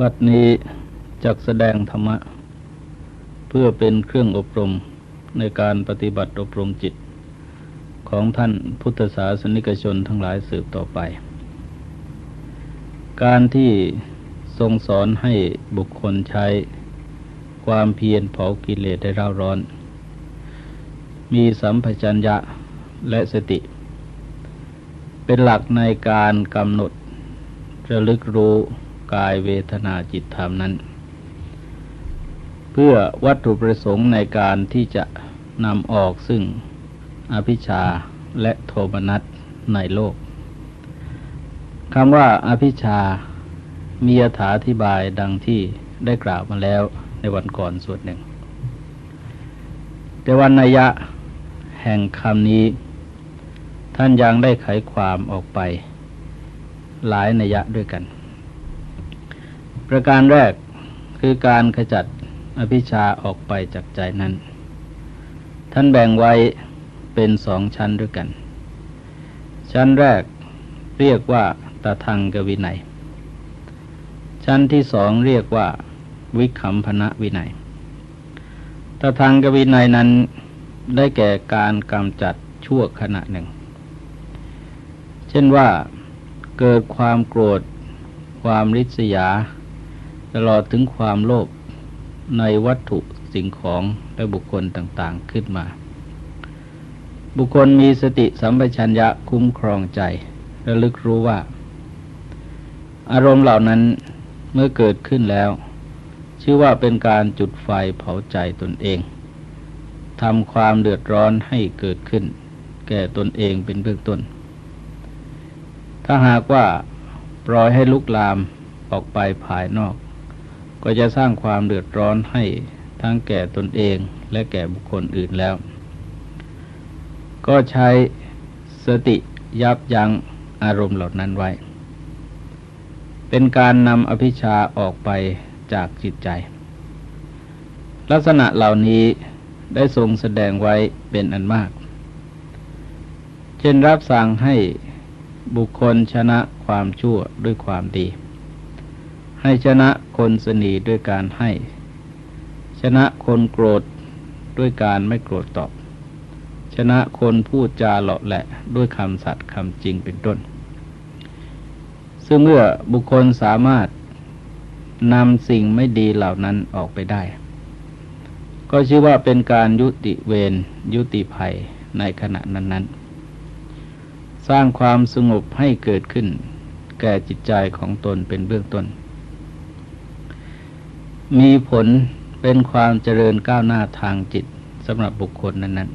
บัดนี้จักแสดงธรรมะ เพื่อเป็นเครื่องอบรมในการปฏิบัติอบรมจิต ของท่านพุทธศาสนิกชนทั้งหลายสืบต่อไป การที่ทรงสอนให้บุคคลใช้ความเพียรเผากิเลสได้ร่าร้อน มีสัมปชัญญะและสติ เป็นหลักในการกำหนดระลึกรู้ กายเวทนาจิตธรรมนั้น เพื่อวัตถุประสงค์ในการที่จะนำออกซึ่งอภิชาและโทมนัสในโลกคำว่าอภิชามีอธิบายดังที่ได้กล่าวมาแล้วในวันก่อนส่วนหนึ่ง แต่วันนัยะแห่งคำนี้ ท่านยังได้ไขความออกไป หลายนัยะด้วยกัน ประการแรกคือการขจัดอภิชาออกไปจากใจนั้น ท่านแบ่งไว้เป็นสองชั้นด้วยกัน ชั้นแรกเรียกว่าตาทังกวินัย ชั้นที่สองเรียกว่าวิคัมพนะวินัยตาทังกวินัยนั้นได้แก่การกำจัดชั่วขณะหนึ่ง เช่นว่าเกิดความโกรธ ความริษยา ตลอดถึงความโลภในวัตถุสิ่งของและบุคคลต่างๆขึ้นมา บุคคลมีสติสัมปชัญญะคุ้มครองใจระลึกรู้ว่า อารมณ์เหล่านั้นเมื่อเกิดขึ้นแล้ว ชื่อว่าเป็นการจุดไฟเผาใจตนเองทำความเดือดร้อนให้เกิดขึ้น แก่ตนเองเป็นเบื้องต้น ถ้าหากว่าปล่อยให้ลุกลามออกไปภายนอก ก็จะสร้างความเดือดร้อนให้ทั้งแก่ตนเองและแก่บุคคลอื่นแล้ว ก็ใช้สติยับยั้งอารมณ์เหล่านั้นไว้ เป็นการนำอภิชาออกไปจากจิตใจ ลักษณะเหล่านี้ได้ทรงแสดงไว้เป็นอันมาก เช่นรับสั่งให้บุคคลชนะความชั่วด้วยความดี ให้ชนะคนสนีด้วยการให้ ชนะคนโกรธด้วยการไม่โกรธตอบ ชนะคนพูดจาหล่อแหละด้วยคำสัตย์คำจริงเป็นต้น ซึ่งเมื่อบุคคลสามารถนำสิ่งไม่ดีเหล่านั้นออกไปได้ ก็ชื่อว่าเป็นการยุติเวรยุติภัยในขณะนั้น ๆ สร้างความสงบให้เกิดขึ้น แก่จิตใจของตนเป็นเบื้องต้น มีผลเป็นความเจริญก้าวหน้าทางจิตสำหรับบุคคลนั้น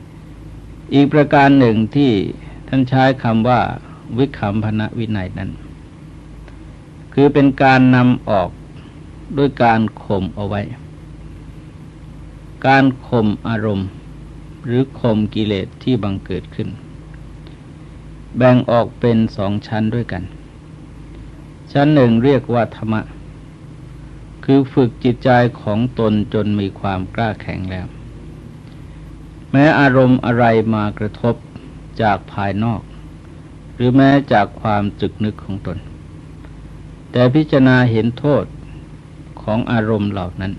ๆ อีกประการหนึ่งที่ท่านใช้คำว่า วิคัมพนะวินัยนั้น คือเป็นการนำออกด้วยการข่มเอาไว้ การข่มอารมณ์ หรือข่มกิเลสที่บังเกิดขึ้น แบ่งออกเป็นสองชั้นด้วยกัน ชั้นหนึ่งเรียกว่าธรรมะ คือฝึกจิตใจของตนจนมีความกล้าแข็งแล้ว แม้อารมณ์อะไรมากระทบจากภายนอก หรือแม้จากความจึกนึกของตน แต่พิจารณาเห็นโทษของอารมณ์เหล่านั้น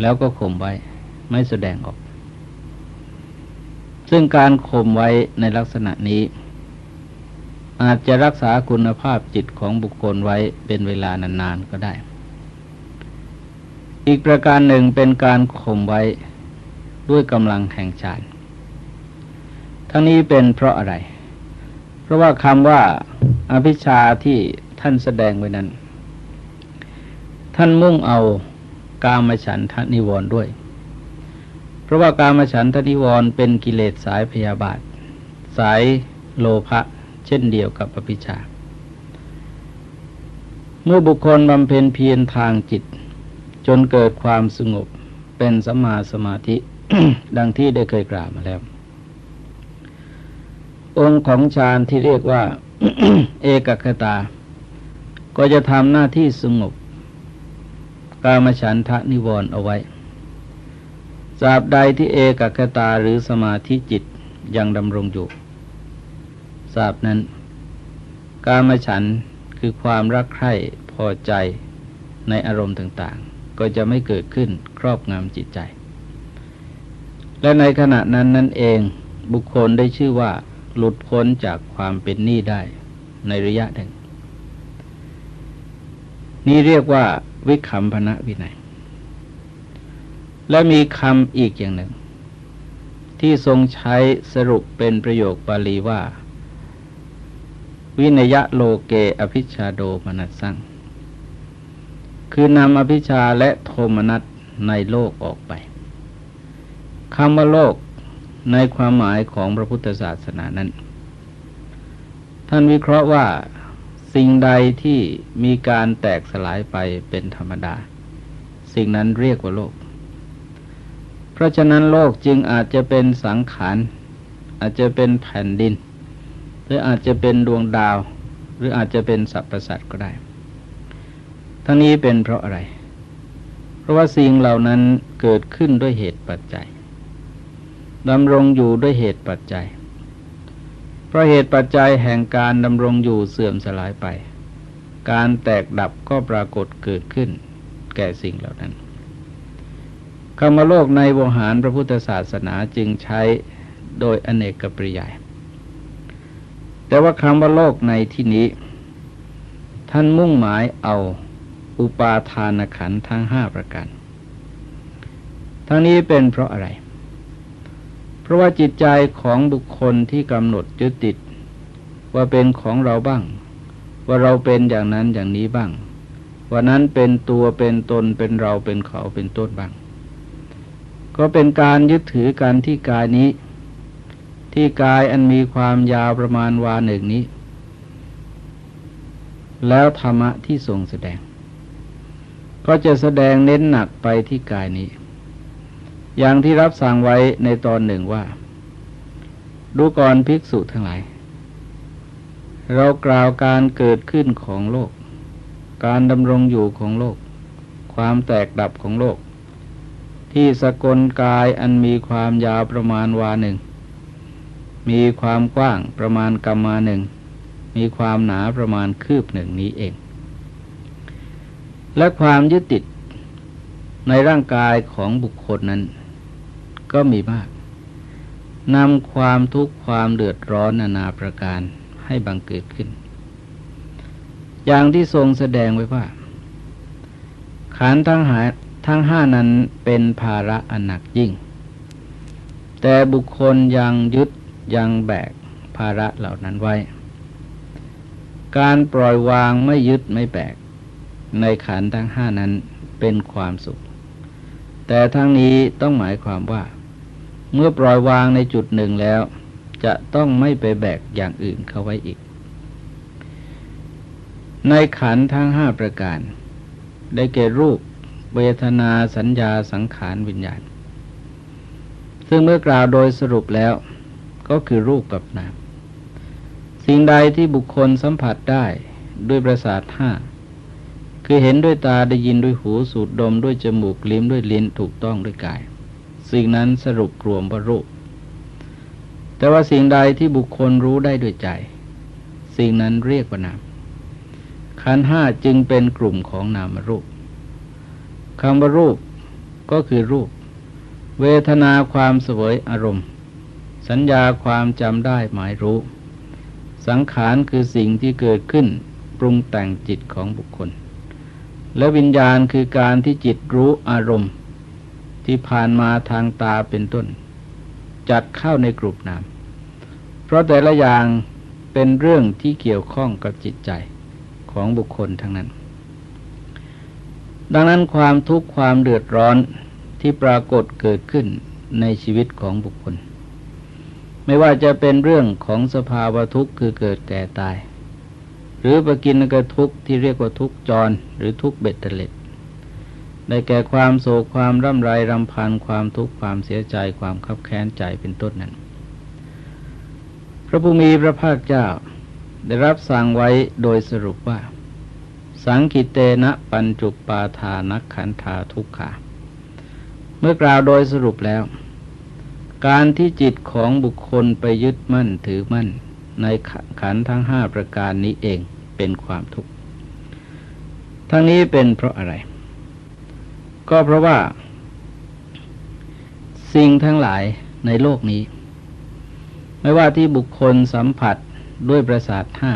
แล้วก็ข่มไว้ไม่แสดงออก ซึ่งการข่มไว้ในลักษณะนี้ อาจจะรักษาคุณภาพจิตของบุคคลไว้เป็นเวลานานๆก็ได้ อีกประการหนึ่งเป็นการข่มไว้ด้วยกำลังแห่งฌานทั้งนี้เป็นเพราะอะไร เพราะว่าคำว่าอภิชาที่ท่านแสดงไว้นั้น ท่านมุ่งเอากามฉันทนิวรณ์ด้วย เพราะว่าการมฉันทนิวรณ์เป็นกิเลสสายพยาบาท สายโลภะเช่นเดียวกับปภิชา เมื่อบุคคลบำเพ็ญเพียรทางจิต จนเกิดความสงบเป็นสัมมาสมาธิดังที่ได้เคยกล่าวมาแล้ว องค์ของฌานที่เรียกว่า เอกคตา ก็จะทำหน้าที่สงบกามฉันทะนิวรณ์เอาไว้สาบใดที่เอกคตาหรือสมาธิจิตยังดำรงอยู่สาบนั้น กามฉันคือความรักใคร่พอใจในอารมณ์ต่าง ก็จะไม่เกิดขึ้นครอบงำจิตใจ และในขณะนั้นนั่นเองบุคคลได้ชื่อว่า หลุดพ้นจากความเป็นหนี้ได้ในระยะหนึ่ง นี่เรียกว่า วิคัมพนะวินัย และมีคำอีกอย่างหนึ่ง ที่ทรงใช้สรุปเป็นประโยคบาลีว่า วินยะโลเกอภิชาโดมนัสสัง คือนำอภิชาและโทมนัสในโลกออกไปคำว่าโลกในความหมายของพระพุทธศาสนานั้น ท่านวิเคราะห์ว่าสิ่งใดที่มีการแตกสลายไปเป็นธรรมดา สิ่งนั้นเรียกว่าโลก เพราะฉะนั้นโลกจึงอาจจะเป็นสังขารอาจจะเป็นแผ่นดิน หรืออาจจะเป็นดวงดาว หรืออาจจะเป็นสรรพสัตว์ก็ได้ ทั้งนี้เป็นเพราะอะไร เพราะว่าสิ่งเหล่านั้นเกิดขึ้นด้วยเหตุปัจจัยดำรงอยู่ด้วยเหตุปัจจัย เพราะเหตุปัจจัยแห่งการดำรงอยู่เสื่อมสลายไป การแตกดับก็ปรากฏเกิดขึ้น แก่สิ่งเหล่านั้นคำว่าโลกในวงหารพระพุทธศาสนาจึงใช้โดยอเนกกปริยาย แต่ว่าคำว่าโลกในที่นี้ ท่านมุ่งหมายเอา อุปาทานขันทั้งห้าประการ ทั้งนี้เป็นเพราะอะไร เพราะว่าจิตใจของบุคคลที่กำหนดยึดติด ว่าเป็นของเราบ้าง ว่าเราเป็นอย่างนั้นอย่างนี้บ้าง ว่านั้นเป็นตัวเป็นตนเป็นเราเป็นเขาเป็นต้นบ้าง ก็เป็นการยึดถือกันที่กายนี้ ที่กายอันมีความยาวประมาณวาหนึ่งนี้ แล้วธรรมะที่ทรงแสดง ก็จะแสดงเน้นหนักไปที่กายนี้ อย่างที่รับสั่งไว้ในตอนหนึ่งว่า ดูก่อนภิกษุทั้งหลาย เรากล่าวการเกิดขึ้นของโลก การดำรงอยู่ของโลก ความแตกดับของโลก ที่สกลกายอันมีความยาวประมาณวาหนึ่ง มีความกว้างประมาณกรรมาหนึ่ง มีความหนาประมาณคืบหนึ่งนี้เอง และความยึดติดในร่างกายของบุคคลนั้น ก็มีมากนำความทุกข์ความเดือดร้อนนานาประการให้บังเกิดขึ้น อย่างที่ทรงแสดงไว้ว่า ขันทั้งหาทั้งห้านั้นเป็นภาระอันหนักยิ่ง แต่บุคคลยังยึดยังแบกภาระเหล่านั้นไว้ การปล่อยวางไม่ยึดไม่แบก ในขันทั้งห้านั้นเป็นความสุข แต่ทั้งนี้ต้องหมายความว่า เมื่อปล่อยวางในจุดหนึ่งแล้ว จะต้องไม่ไปแบกอย่างอื่นเข้าไว้อีก ในขันทั้งห้าประการ ได้แก่รูป เวทนาสัญญาสังขารวิญญาณ ซึ่งเมื่อกล่าวโดยสรุปแล้ว ก็คือรูปกับนามสิ่งใดที่บุคคลสัมผัสได้ด้วยประสาทห้า คือเห็นด้วยตาได้ยินด้วยหูสูดดมด้วยจมูกลิ้มด้วยลิ้นถูกต้องด้วยกาย สิ่งนั้นสรุปรวมว่ารูป แต่ว่าสิ่งใดที่บุคคลรู้ได้ด้วยใจ สิ่งนั้นเรียกว่านามขันห้าจึงเป็นกลุ่มของนามรูปคำว่ารูปก็คือรูป เวทนาความสวยอารมณ์ สัญญาความจำได้หมายรู้ สังขารคือสิ่งที่เกิดขึ้นปรุงแต่งจิตของบุคคล และวิญญาณคือการที่จิตรู้อารมณ์ ที่ผ่านมาทางตาเป็นต้น จัดเข้าในกลุ่มนาม เพราะแต่ละอย่างเป็นเรื่องที่เกี่ยวข้องกับจิตใจของบุคคลทั้งนั้น ดังนั้นความทุกข์ความเดือดร้อนที่ปรากฏเกิดขึ้นในชีวิตของบุคคล ไม่ว่าจะเป็นเรื่องของสภาวะทุกข์คือเกิดแก่ตาย หรือปกินกทุกที่เรียกว่าทุกจร หรือทุกเบ็ดเตล็ดได้แก่ความโศกความร่ำไรรำพันความทุกข์ความเสียใจความคับแค้นใจเป็นต้นนั้น พระผู้มีพระภาคเจ้า ได้รับสั่งไว้โดยสรุปว่า สังกิเตนะปัญจุปาทานักขันธาทุกขา เมื่อกล่าวโดยสรุปแล้ว การที่จิตของบุคคลไปยึดมั่นถือมั่น ในขันทั้งห้าประการนี้เองเป็นความทุกข์ ทั้งนี้เป็นเพราะอะไร ก็เพราะว่า สิ่งทั้งหลายในโลกนี้ ไม่ว่าที่บุคคลสัมผัสด้วยประสาทห้า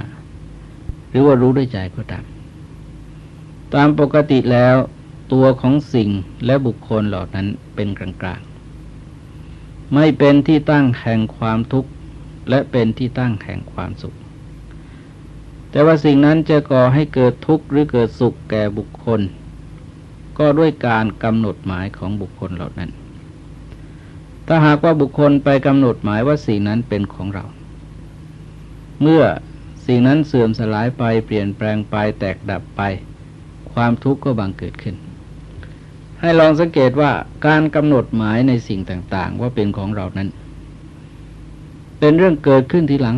หรือว่ารู้ด้วยใจก็ตาม ตามปกติแล้วตัวของสิ่งและบุคคลเหล่านั้นเป็นกลางๆ ไม่เป็นที่ตั้งแห่งความทุกข์ และเป็นที่ตั้งแห่งความสุข แต่ว่าสิ่งนั้นจะก่อให้เกิดทุกข์หรือเกิดสุขแก่บุคคล ก็ด้วยการกำหนดหมายของบุคคลเหล่านั้น ถ้าหากว่าบุคคลไปกำหนดหมายว่าสิ่งนั้นเป็นของเรา เมื่อสิ่งนั้นเสื่อมสลายไปเปลี่ยนแปลงไปแตกดับไป ความทุกข์ก็บังเกิดขึ้นให้ลองสังเกตว่าการกำหนดหมายในสิ่งต่าง ๆ ว่าเป็นของเรานั้น เป็นเรื่องเกิดขึ้นทีหลัง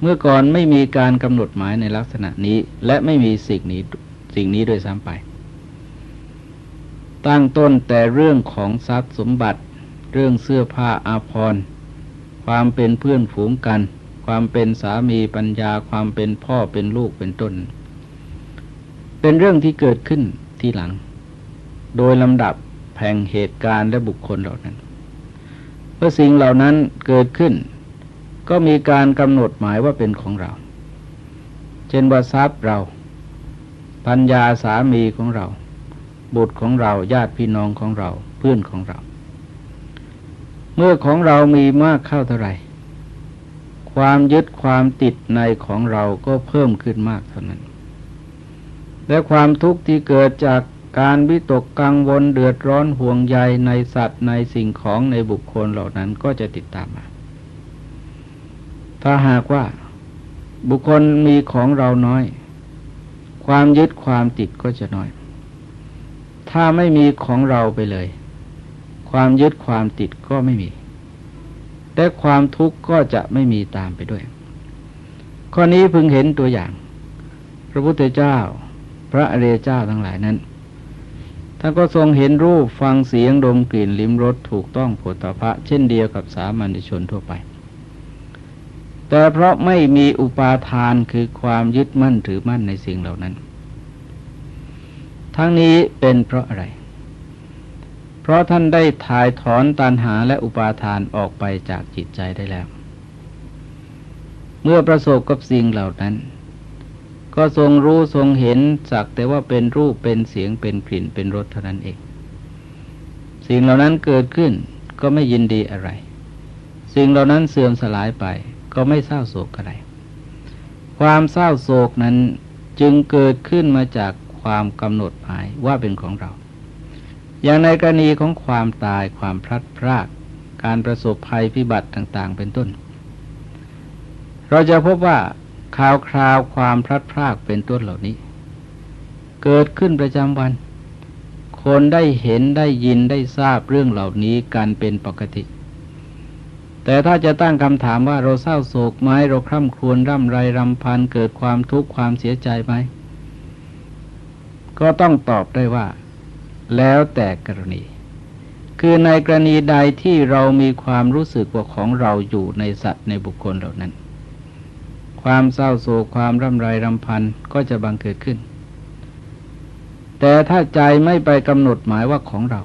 เมื่อก่อนไม่มีการกำหนดหมายในลักษณะนี้ และไม่มีสิ่งนี้สิ่งนี้โดยซ้ำไป ตั้งต้นแต่เรื่องของทรัพย์สมบัติ เรื่องเสื้อผ้าอาภรณ์ความเป็นเพื่อนฝูงกัน ความเป็นสามีปัญญา ความเป็นพ่อเป็นลูกเป็นต้น เป็นเรื่องที่เกิดขึ้นทีหลัง โดยลำดับแห่งเหตุการณ์และบุคคลเหล่านั้น เมื่อสิ่งเหล่านั้นเกิดขึ้น ก็มีการกำหนดหมายว่าเป็นของเรา เช่นว่าทรัพย์เราปัญญาสามีของเรา บุตรของเราญาติพี่น้องของเราเพื่อนของเรา เมื่อของเรามีมากเข้าเท่าไหร่ ความยึดความติดในของเราก็เพิ่มขึ้นมากเท่านั้น และความทุกข์ที่เกิดจาก การวิตกกังวลเดือดร้อนห่วงใยในสัตว์ในสิ่งของในบุคคลเหล่านั้นก็จะติดตามมา ถ้าหากว่าบุคคลมีของเราน้อย ความยึดความติดก็จะน้อย ถ้าไม่มีของเราไปเลย ความยึดความติดก็ไม่มี แต่ความทุกข์ก็จะไม่มีตามไปด้วย ข้อนี้พึงเห็นตัวอย่าง พระพุทธเจ้า พระอริยเจ้าทั้งหลายนั้น ท่านก็ทรงเห็นรูปฟังเสียงดมกลิ่นลิ้มรสถูกต้องโผฏฐะเช่นเดียวกับสามัญชนทั่วไป แต่เพราะไม่มีอุปาทานคือความยึดมั่นถือมั่นในสิ่งเหล่านั้น ทั้งนี้เป็นเพราะอะไร เพราะท่านได้ถ่ายถอนตันหาและอุปาทานออกไปจากจิตใจได้แล้ว เมื่อประสบกับสิ่งเหล่านั้น ก็ทรงรู้ทรงเห็นสักแต่ว่าเป็นรูปเป็นเสียงเป็นกลิ่นเป็นรสเท่านั้นเอง สิ่งเหล่านั้นเกิดขึ้นก็ไม่ยินดีอะไร สิ่งเหล่านั้นเสื่อมสลายไปก็ไม่เศร้าโศกอะไร ความเศร้าโศกนั้นจึงเกิดขึ้นมาจากความกำหนดหมายว่าเป็นของเรา อย่างในกรณีของความตายความพลัดพรากการประสบภัยพิบัติต่าง ๆ เป็นต้น เราจะพบว่า ข่าวคราวความพลัดพรากเป็นต้นเหล่านี้ เกิดขึ้นประจำวัน คนได้เห็นได้ยินได้ทราบเรื่องเหล่านี้กันเป็นปกติ แต่ถ้าจะตั้งคำถามว่าเราเศร้าโศกไหมเราคร่ำครวญร่ำไรรำพันเกิดความทุกข์ความเสียใจไหมก็ต้องตอบได้ว่า แล้วแต่กรณี คือในกรณีใดที่เรามีความรู้สึกว่าของเราอยู่ในสัตว์ในบุคคลเหล่านั้น ความเศร้าโศกความร่ำไรรำพันก็จะบังเกิดขึ้น แต่ถ้าใจไม่ไปกำหนดหมายว่าของเรา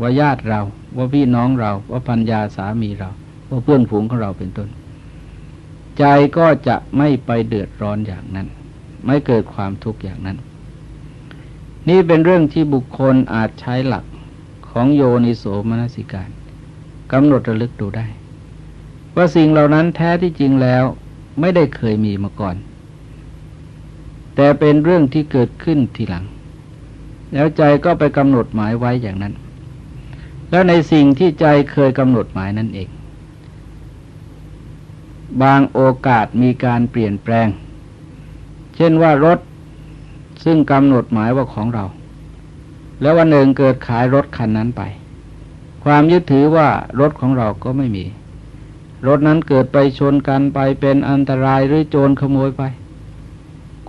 ว่าญาติเราว่าพี่น้องเราว่าพัญญาสามีเรา ว่าเพื่อนฝูงของเราเป็นต้น ใจก็จะไม่ไปเดือดร้อนอย่างนั้น ไม่เกิดความทุกข์อย่างนั้น นี่เป็นเรื่องที่บุคคลอาจใช้หลักของโยนิโสมนสิการกำหนดระลึกดูได้ ว่าสิ่งเหล่านั้นแท้ที่จริงแล้ว ไม่ได้เคยมีมาก่อน แต่เป็นเรื่องที่เกิดขึ้นทีหลัง แล้วใจก็ไปกำหนดหมายไว้อย่างนั้น แล้วในสิ่งที่ใจเคยกำหนดหมายนั่นเอง บางโอกาสมีการเปลี่ยนแปลง เช่นว่ารถซึ่งกำหนดหมายว่าของเรา แล้ววันหนึ่งเกิดขายรถคันนั้นไป ความยึดถือว่ารถของเราก็ไม่มี รถนั้นเกิดไปชนกันไปเป็นอันตรายหรือโจรขโมยไป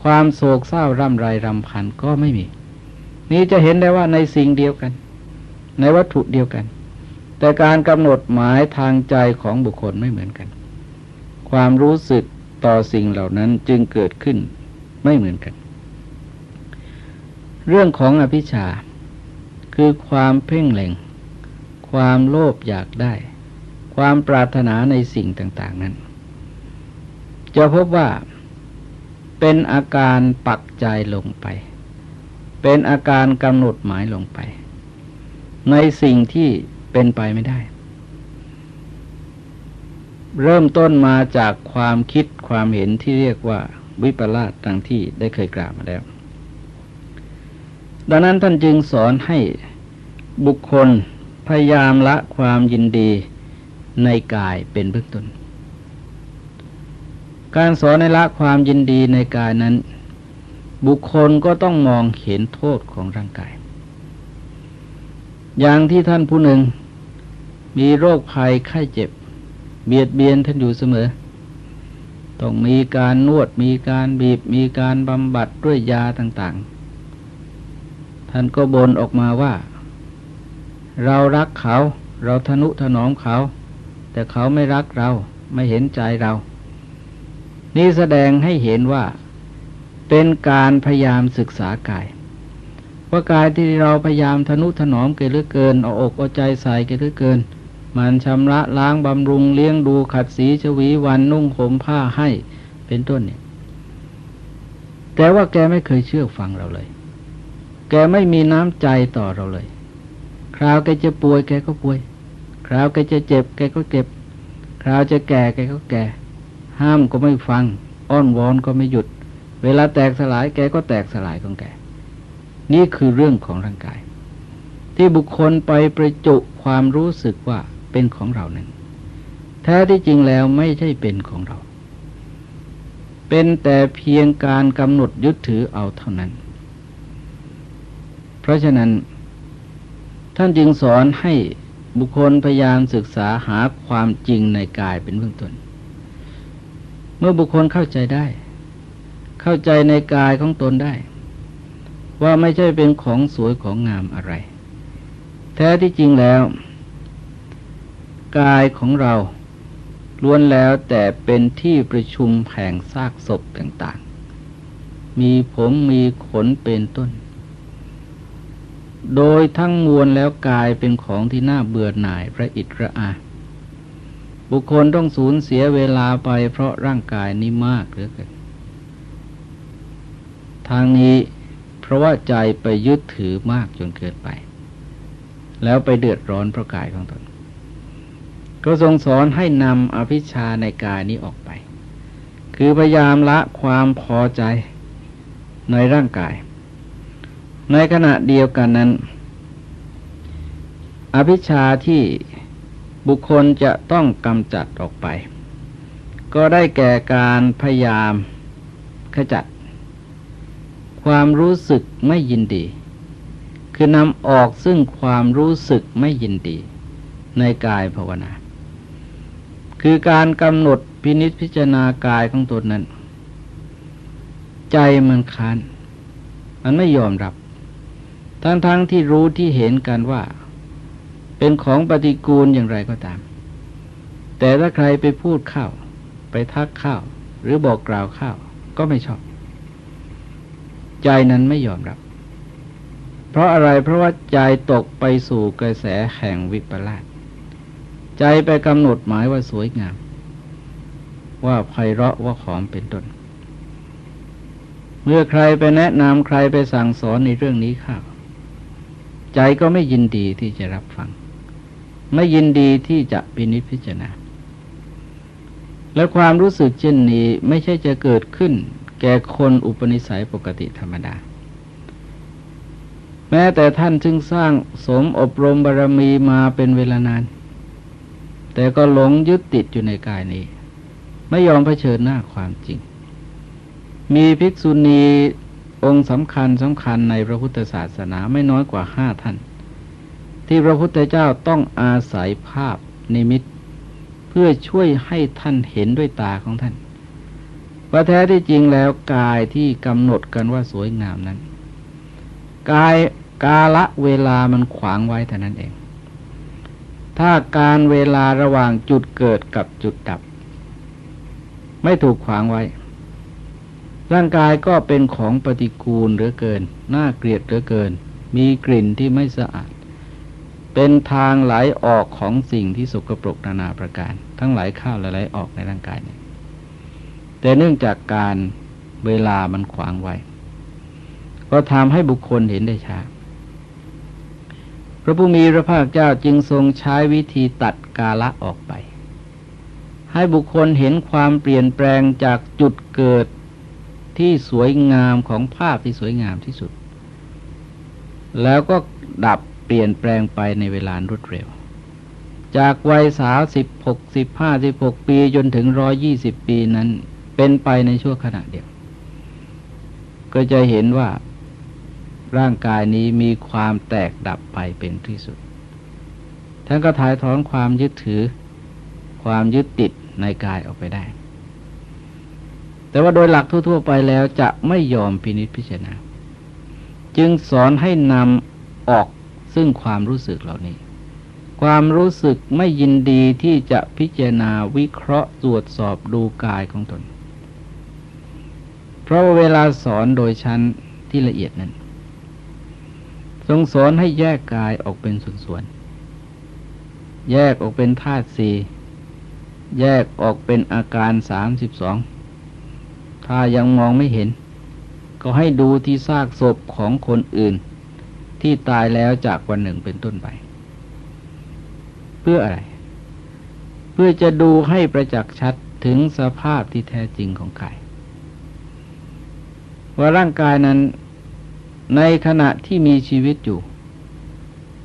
ความโศกเศร้าร่ำไรรำพันก็ไม่มี นี้จะเห็นได้ว่าในสิ่งเดียวกัน ในวัตถุเดียวกัน แต่การกำหนดหมายทางใจของบุคคลไม่เหมือนกัน ความรู้สึกต่อสิ่งเหล่านั้นจึงเกิดขึ้นไม่เหมือนกัน เรื่องของอภิชาคือความเพ่งเล็ง ความโลภอยากได้ ความปรารถนาในสิ่งต่าง ๆ นั้น จะพบว่าเป็นอาการปักใจลงไป เป็นอาการกำหนดหมายลงไป ในสิ่งที่เป็นไปไม่ได้ เริ่มต้นมาจากความคิดความเห็นที่เรียกว่าวิปลาสดังที่ได้เคยกล่าวมาแล้ว ดังนั้นท่านจึงสอนให้บุคคลพยายามละความยินดี ในกายเป็นเบื้องต้น การสอนในละความยินดีในกายนั้น บุคคลก็ต้องมองเห็นโทษของร่างกาย อย่างที่ท่านผู้หนึ่ง มีโรคภัยไข้เจ็บ เบียดเบียนท่านอยู่เสมอ ต้องมีการนวดมีการบีบมีการบำบัดด้วยยาต่างๆ ท่านก็บ่นออกมาว่า เรารักเขาเราทนุถนอมเขา แต่เขาไม่รักเราไม่เห็นใจเรา นี่แสดงให้เห็นว่าเป็นการพยายามศึกษากาย ว่ากายที่เราพยายามทนุถนอมเกินหรือเกินเอาอกเอาใจใส่เกินหรือเกิน มันชำระล้างบำรุงเลี้ยงดูขัดสีชวีวันนุ่งห่มผ้าให้เป็นต้นเนี่ยแต่ว่าแกไม่เคยเชื่อฟังเราเลย แกไม่มีน้ำใจต่อเราเลย คราวแกจะป่วยแกก็ป่วย ราวแกจะเจ็บแกก็เจ็บ คราวจะแก่แกก็แก่ ห้ามก็ไม่ฟัง อ้อนวอนก็ไม่หยุด เวลาแตกสลายแกก็แตกสลายของแก นี่คือเรื่องของร่างกาย ที่บุคคลไปประจุความรู้สึกว่าเป็นของเรานั้นแท้ที่จริงแล้วไม่ใช่เป็นของเรา เป็นแต่เพียงการกำหนดยึดถือเอาเท่านั้น เพราะฉะนั้น ท่านจึงสอนให้ บุคคลพยายามศึกษาหาความจริงในกายเป็นเบื้องต้น เมื่อบุคคลเข้าใจได้ เข้าใจในกายของตนได้ ว่าไม่ใช่เป็นของสวยของงามอะไร แท้ที่จริงแล้ว กายของเราล้วนแล้วแต่เป็นที่ประชุมแห่งซากศพต่างๆ มีผมมีขนเป็นต้น โดยทั้งมวลแล้วกายเป็นของที่น่าเบื่อหน่ายพระอิดระอา บุคคลต้องสูญเสียเวลาไปเพราะร่างกายนี้มากเหลือเกินทางนี้เพราะว่าใจไปยึดถือมากจนเกินไป แล้วไปเดือดร้อนเพราะกายของตนก็ทรงสอนให้นำอภิชาในกายนี้ออกไป คือพยายามละความพอใจในร่างกาย ในขณะเดียวกันนั้น อภิชาที่บุคคลจะต้องกำจัดออกไป ก็ได้แก่การพยายามขจัด ความรู้สึกไม่ยินดี คือนำออกซึ่งความรู้สึกไม่ยินดี ในกายภาวนา คือการกำหนดพินิษพิจารณากายของตนนั้น ใจมันค้าน มันไม่ยอมรับ ทั้งๆทที่รู้ที่เห็นกันว่า เป็นของปฏิกูลอย่างไรก็ตาม แต่ถ้าใครไปพูดข้าวไปทักข้าวหรือบอกกล่าวข้าวก็ไม่ชอบ ใจนั้นไม่ยอมรับ เพราะอะไรเพราะว่าใจตกไปสู่กระแสแห่งวิปลาสใจไปกำหนดหมายว่าสวยงาม ว่าไพเราะว่าหอมเป็นต้นเมื่อใครไปแนะนำใครไปสั่งสอนในเรื่องนี้ข้าว ใจก็ไม่ยินดีที่จะรับฟัง ไม่ยินดีที่จะพินิจพิจารณา และความรู้สึกเช่นนี้ไม่ใช่จะเกิดขึ้น แก่คนอุปนิสัยปกติธรรมดา แม้แต่ท่านจึงสร้างสมอบรมบารรมีมาเป็นเวลานาน แต่ก็หลงยึดติดอยู่ในกายนี้ ไม่ยอมเผชิญหน้าความจริง มีภิกษุณี องค์สำคัญสำคัญในพระพุทธศาสนาไม่น้อยกว่าห้าท่าน ที่พระพุทธเจ้าต้องอาศัยภาพนิมิต เพื่อช่วยให้ท่านเห็นด้วยตาของท่านว่าแท้ที่จริงแล้วกายที่กำหนดกันว่าสวยงามนั้น กายกาละเวลามันขวางไว้แต่นั้นเอง ถ้าการเวลาระหว่างจุดเกิดกับจุดดับ ไม่ถูกขวางไว้ ร่างกายก็เป็นของปฏิกูลเหลือเกิน น่าเกลียดเหลือเกิน มีกลิ่นที่ไม่สะอาด เป็นทางไหลออกของสิ่งที่สกปรกนานาประการ ทั้งไหลเข้าและไหลออกในร่างกายเนี่ยแต่เนื่องจากการเวลามันขวางไว้ ก็ทำให้บุคคลเห็นได้ช้า พระผู้มีพระภาคเจ้าจึงทรงใช้วิธีตัดกาละออกไป ให้บุคคลเห็นความเปลี่ยนแปลงจากจุดเกิด ที่สวยงามของภาพที่สวยงามที่สุด แล้วก็ดับเปลี่ยนแปลงไปในเวลารวดเร็ว จากวัยสาวสิบหกสิบห้าสิบหกปีจนถึงร้อยี่สิบปีนั้น เป็นไปในช่วงขณะเดียว ก็จะเห็นว่าร่างกายนี้มีความแตกดับไปเป็นที่สุด ท่านก็ถ่ายถอนความยึดถือ ความยึดติดในกายออกไปได้ แต่ว่าโดยหลักทั่ว ๆ ไปแล้วจะไม่ยอมพินิจพิจารณา จึงสอนให้นำออกซึ่งความรู้สึกเหล่านี้ ความรู้สึกไม่ยินดีที่จะพิจารณาวิเคราะห์ตรวจสอบดูกายของตน เพราะเวลาสอนโดยชั้นที่ละเอียดนั้น ทรงสอนให้แยกกายออกเป็นส่วนๆ แยกออกเป็นธาตุสี่แยกออกเป็นอาการสามสิบสอง ถ้ายังมองไม่เห็น ก็ให้ดูที่ซากศพของคนอื่น ที่ตายแล้วจากวันหนึ่งเป็นต้นไป เพื่ออะไร เพื่อจะดูให้ประจักษ์ชัดถึงสภาพที่แท้จริงของกายว่าร่างกายนั้นในขณะที่มีชีวิตอยู่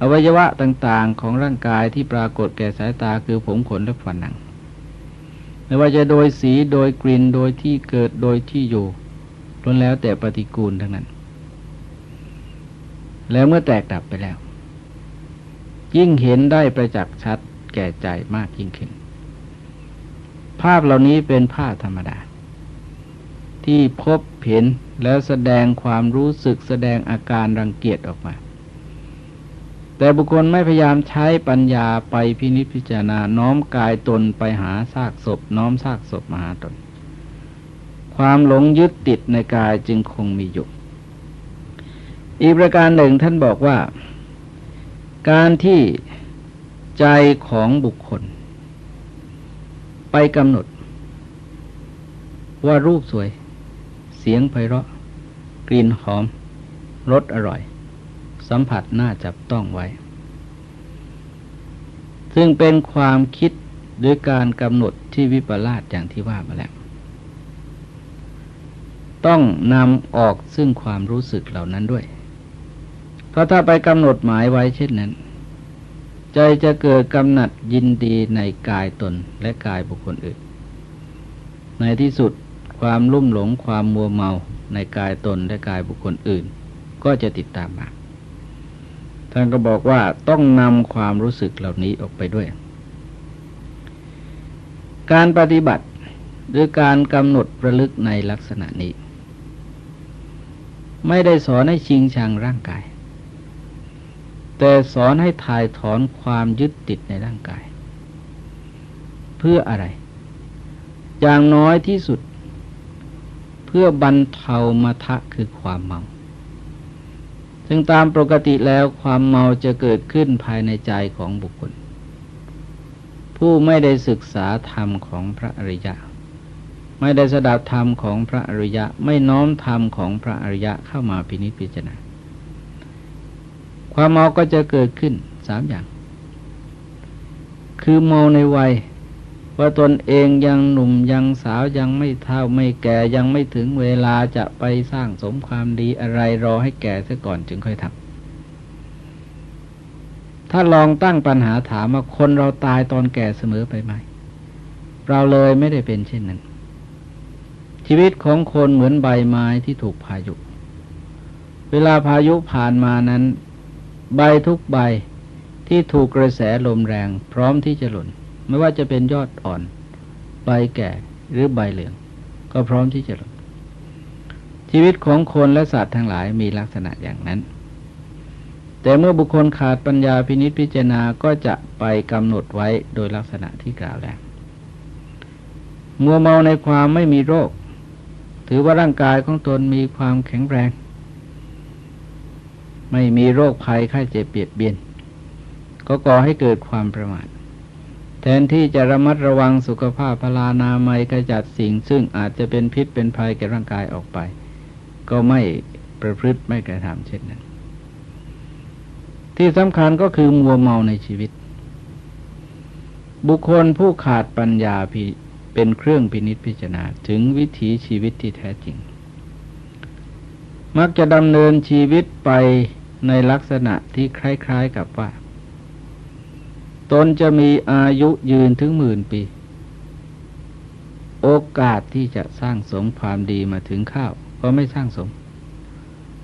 อวัยวะต่างๆของร่างกายที่ปรากฏแก่สายตาคือผมขนและฝันหนัง ไม่ว่าจะโดยสีโดยกลิ่นโดยที่เกิดโดยที่อยู่ล้วนแล้วแต่ปฏิกูลทั้งนั้น แล้วเมื่อแตกดับไปแล้ว ยิ่งเห็นได้ประจักษ์ชัดแก่ใจมากยิ่งขึ้น ภาพเหล่านี้เป็นภาพธรรมดา ที่พบเห็นแล้วแสดงความรู้สึกแสดงอาการรังเกียจออกมา แต่บุคคลไม่พยายามใช้ปัญญาไปพินิจพิจารณาน้อมกายตนไปหาซากศพ น้อมซากศพมาหาตน ความหลงยึดติดในกายจึงคงมีอยู่ อีกประการหนึ่งท่านบอกว่า การที่ใจของบุคคล ไปกำหนด ว่ารูปสวย เสียงไพเราะ กลิ่นหอมรสอร่อย สัมผัสน่าจับต้องไว้ ซึ่งเป็นความคิดด้วยการกำหนดที่วิปลาสอย่างที่ว่ามาแล้ว ต้องนำออกซึ่งความรู้สึกเหล่านั้นด้วย เพราะถ้าไปกำหนดหมายไว้เช่นนั้น ใจจะเกิดกำหนัดยินดีในกายตนและกายบุคคลอื่น ในที่สุดความลุ่มหลงความมัวเมาในกายตนและกายบุคคลอื่น ก็จะติดตามมา ท่านก็บอกว่าต้องนำความรู้สึกเหล่านี้ออกไปด้วย การปฏิบัติหรือการกำหนดประลึกในลักษณะนี้ ไม่ได้สอนให้ชิงชังร่างกาย แต่สอนให้ถ่ายถอนความยึดติดในร่างกาย เพื่ออะไร อย่างน้อยที่สุด เพื่อบรรเทามาทะคือความเมา ซึ่งตามปกติแล้วความเมาจะเกิดขึ้นภายในใจของบุคคล ผู้ไม่ได้ศึกษาธรรมของพระอริยะ ไม่ได้สดับธรรมของพระอริยะ ไม่น้อมธรรมของพระอริยะเข้ามาพินิจพิจารณาความเมาก็จะเกิดขึ้นสามอย่าง คือเมาในวัย ว่าตนเองยังหนุ่มยังสาวยังไม่เท่าไม่แก่ยังไม่ถึงเวลาจะไปสร้างสมความดีอะไรรอให้แก่ซะก่อนจึงค่อยทำถ้าลองตั้งปัญหาถามว่าคนเราตายตอนแก่เสมอไปไหม เราเลยไม่ได้เป็นเช่นนั้น ชีวิตของคนเหมือนใบไม้ที่ถูกพายุ เวลาพายุผ่านมานั้น ใบทุกใบที่ถูกกระแสลมแรง พร้อมที่จะหล่น ไม่ว่าจะเป็นยอดอ่อน ใบแก่หรือใบเหลือง ก็พร้อมที่จะหล่นชีวิตของคนและสัตว์ทั้งหลายมีลักษณะอย่างนั้น แต่เมื่อบุคคลขาดปัญญาพินิจพิจารณาก็จะไปกำหนดไว้โดยลักษณะที่กล่าวแล้วมัวเมาในความไม่มีโรค ถือว่าร่างกายของตนมีความแข็งแรง ไม่มีโรคภัยไข้เจ็บเบียดเบียน ก็ก่อให้เกิดความประมาท ทนที่จะระมัดระวังสุขภาพพลานามัยกระจัดสิ่ง ซึ่งอาจจะเป็นพิษเป็นภัยแก่ร่างกายออกไป ก็ไม่ประพฤติไม่กระทำเช่นนั้น ที่สำคัญก็คือมัวเมาในชีวิต บุคคลผู้ขาดปัญญาเป็นเครื่องพินิษพิจารณาถึงวิถีชีวิตที่แท้จริง มักจะดำเนินชีวิตไปในลักษณะที่คล้าย ๆ กับว่า ตนจะมีอายุยืนถึงหมื่นปี โอกาสที่จะสร้างสมความดีมาถึงข้าว ก็ไม่สร้างสม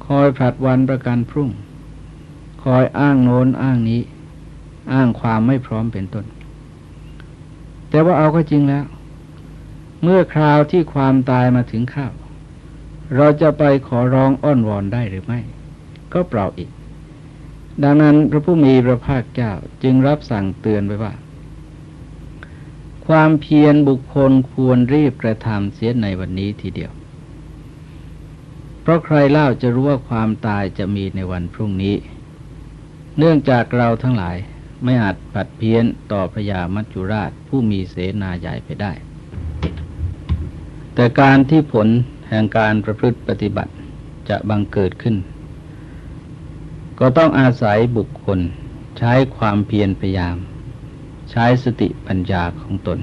คอยผลัดวันประกันพรุ่ง คอยอ้างโน้นอ้างนี้ อ้างความไม่พร้อมเป็นต้น แต่ว่าเอาก็จริงแล้ว เมื่อคราวที่ความตายมาถึงข้าว เราจะไปขอร้องอ้อนวอนได้หรือไม่ ก็เปล่าอีก ดังนั้นพระผู้มีพระภาคเจ้าจึงรับสั่งเตือนไว้ว่า ความเพียรบุคคลควรรีบกระทำเสียในวันนี้ทีเดียว เพราะใครเล่าจะรู้ว่าความตายจะมีในวันพรุ่งนี้ เนื่องจากเราทั้งหลายไม่อาจผัดเพี้ยนต่อพระยามัจจุราชผู้มีเสนาใหญ่ไปได้ แต่การที่ผลแห่งการประพฤติปฏิบัติจะบังเกิดขึ้น ก็ต้องอาศัยบุคคลใช้ความเพียรพยายาม ใช้สติปัญญาของตน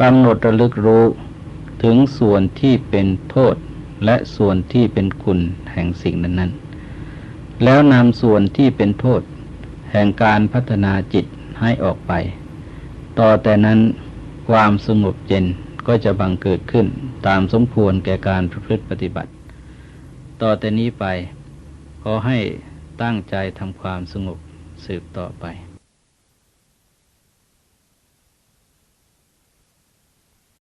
กำหนดระลึกรู้ถึงส่วนที่เป็นโทษและส่วนที่เป็นคุณแห่งสิ่งนั้น ๆ แล้วนำส่วนที่เป็นโทษ แห่งการพัฒนาจิตให้ออกไป ต่อแต่นั้นความสงบเย็นก็จะบังเกิดขึ้นตามสมควรแก่การประพฤติปฏิบัติ ต่อแต่นี้ไป ขอให้ตั้งใจทำความสงบสืบต่อไป